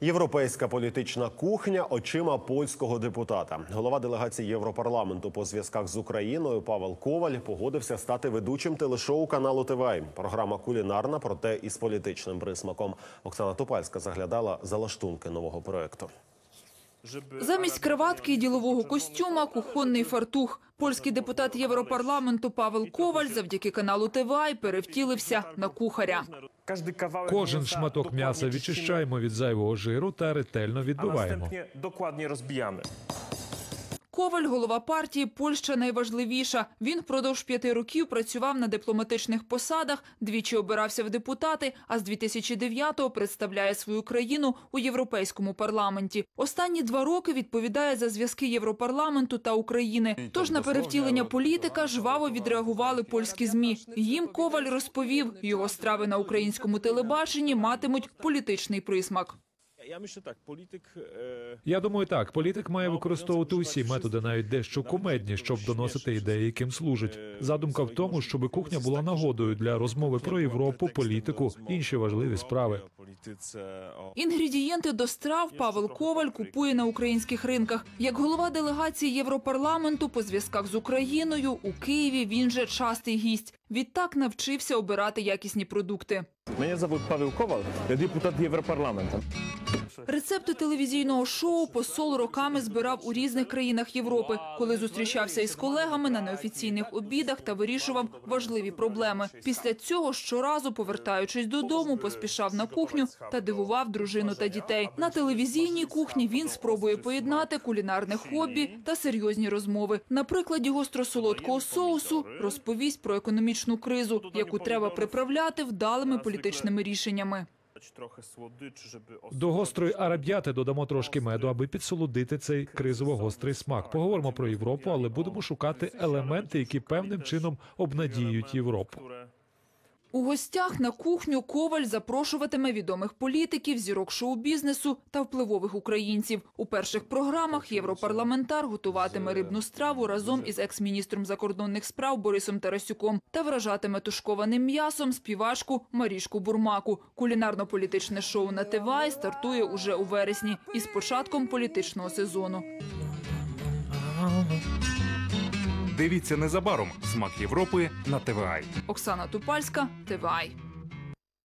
Європейська політична кухня очима польського депутата. Голова делегації Європарламенту по зв'язках з Україною Павел Коваль погодився стати ведучим телешоу каналу ТВАЙ. Програма кулінарна, проте із політичним присмаком. Оксана Топальська заглядала за лаштунки нового проекту. Замість криватки і ділового костюма – кухонний фартух. Польський депутат Європарламенту Павел Коваль завдяки каналу ТВАЙ перевтілився на кухаря. Кожен шматок м'яса відчищаємо від зайвого жиру та ретельно а відбиваємо. Коваль – голова партії «Польща найважливіша». Він впродовж п'яти років працював на дипломатичних посадах, двічі обирався в депутати, а з 2009-го представляє свою країну у Європейському парламенті. Останні два роки відповідає за зв'язки Європарламенту та України. Тож на перевтілення політика жваво відреагували польські ЗМІ. Їм Коваль розповів, його страви на українському телебаченні матимуть політичний присмак. Ja myślę tak, polityk e, Я думаю, так, політик має використовувати усі методи, навіть дещо кумедні, щоб доносити ідеї, яким служить. Задумка в тому, щоб кухня була нагодою для розмови про Європу, політику, інші важливі справи. Інгредієнти до страв Павел Коваль купує на українських ринках. Як голова делегації Європарламенту по зв'язках з Україною у Києві він же частий гість. Відтак навчився обирати якісні продукти. Мене зовут Павел Ковал, я депутат Європарламенту. Рецепти телевізійного шоу посол роками збирав у різних країнах Європи, коли зустрічався із колегами на неофіційних обідах та вирішував важливі проблеми. Після цього щоразу, повертаючись додому, поспішав на кухню та дивував дружину та дітей. На телевізійній кухні він спробує поєднати кулінарне хобі та серйозні розмови. На прикладі гостро-солодкого соусу розповість про економічну кризу, яку треба приправляти вдалими політичними рішеннями. До гострої араб'яти додамо трошки меду, аби підсолодити цей кризово-гострий смак. Поговоримо про Європу, але будемо шукати елементи, які певним чином обнадіють Європу. У гостях на кухню Коваль запрошуватиме відомих політиків, зірок шоу-бізнесу та впливових українців. У перших програмах європарламентар готуватиме рибну страву разом із екс-міністром закордонних справ Борисом Тарасюком та вражатиме тушкованим м'ясом співачку Марішку Бурмаку. Кулінарно-політичне шоу на ТВАЙ стартує уже у вересні із початком політичного сезону. Дивіться незабаром смак Європи на ТВАЙ. Оксана Тупальська, ТВАЙ.